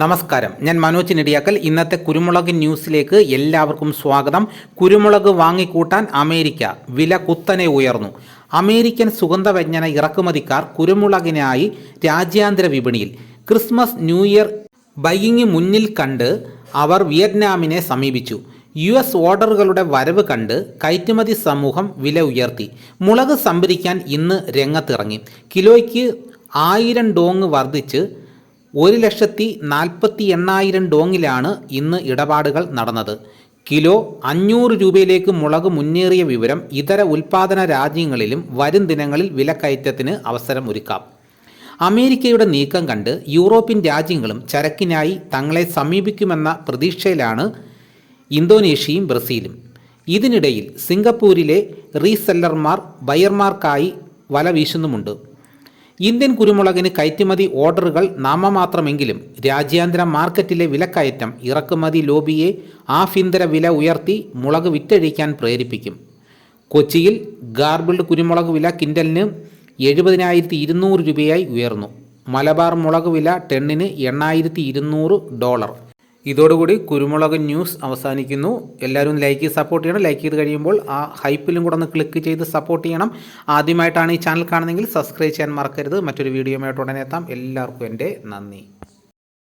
നമസ്കാരം. ഞാൻ മനോജ് നെടിയാക്കൽ. ഇന്നത്തെ കുരുമുളക് ന്യൂസിലേക്ക് എല്ലാവർക്കും സ്വാഗതം. കുരുമുളക് വാങ്ങിക്കൂട്ടാൻ അമേരിക്ക വില കുത്തനെ ഉയർന്നു. അമേരിക്കൻ സുഗന്ധവ്യഞ്ജന ഇറക്കുമതിക്കാർ കുരുമുളകിനായി രാജ്യാന്തര വിപണിയിൽ ക്രിസ്മസ് ന്യൂ ഇയർ ബൈയിങ് മുന്നിൽ കണ്ട് അവർ വിയറ്റ്നാമിനെ സമീപിച്ചു. യു എസ് ഓർഡറുകളുടെ വരവ് കണ്ട് കയറ്റുമതി സമൂഹം വില ഉയർത്തി. മുളക് സംഭരിക്കാൻ ഇന്ന് രംഗത്തിറങ്ങി. കിലോയ്ക്ക് ആയിരം ഡോങ് വർദ്ധിച്ച് ഒരു ലക്ഷത്തി നാൽപ്പത്തി എണ്ണായിരം ഡോങ്ങിലാണ് ഇന്ന് ഇടപാടുകൾ നടന്നത്. കിലോ അഞ്ഞൂറ് രൂപയിലേക്ക് മുളക് മുന്നേറിയ വിവരം ഇതര ഉൽപാദന രാജ്യങ്ങളിലും വരും ദിനങ്ങളിൽ വിലക്കയറ്റത്തിന് അവസരം ഒരുക്കാം. അമേരിക്കയുടെ നീക്കം കണ്ട് യൂറോപ്യൻ രാജ്യങ്ങളും ചരക്കിനായി തങ്ങളെ സമീപിക്കുമെന്ന പ്രതീക്ഷയിലാണ് ഇന്തോനേഷ്യയും ബ്രസീലും. ഇതിനിടയിൽ സിംഗപ്പൂരിലെ റീസെല്ലർമാർ ബയർമാർക്കായി വല വീശുന്നുമുണ്ട്. ഇന്ത്യൻ കുരുമുളകിന് കയറ്റുമതി ഓർഡറുകൾ നാമമാത്രമെങ്കിലും രാജ്യാന്തര മാർക്കറ്റിലെ വിലക്കയറ്റം ഇറക്കുമതി ലോബിയെ ആഭ്യന്തര വില ഉയർത്തി മുളക് വിറ്റഴിക്കാൻ പ്രേരിപ്പിക്കും. കൊച്ചിയിൽ ഗാർബിൾഡ് കുരുമുളക് വില കിൻഡലിന് എഴുപതിനായിരത്തി ഇരുന്നൂറ് രൂപയായി ഉയർന്നു. മലബാർ മുളക് വില ടെണ്ണിന് എണ്ണായിരത്തി ഇരുന്നൂറ് ഡോളർ. ഇതോടുകൂടി കുരുമുളക് ന്യൂസ് അവസാനിക്കുന്നു. എല്ലാവരും ലൈക്ക് ചെയ്ത് സപ്പോർട്ട് ചെയ്യണം. ലൈക്ക് ചെയ്ത് കഴിയുമ്പോൾ ആ ഹൈപ്പിലും കൂടെ ഒന്ന് ക്ലിക്ക് ചെയ്ത് സപ്പോർട്ട് ചെയ്യണം. ആദ്യമായിട്ടാണ് ഈ ചാനൽ കാണുന്നതെങ്കിൽ സബ്സ്ക്രൈബ് ചെയ്യാൻ മറക്കരുത്. മറ്റൊരു വീഡിയോയുമായിട്ട് ഉടനെ എത്താം. എല്ലാവർക്കും എന്റെ നന്ദി.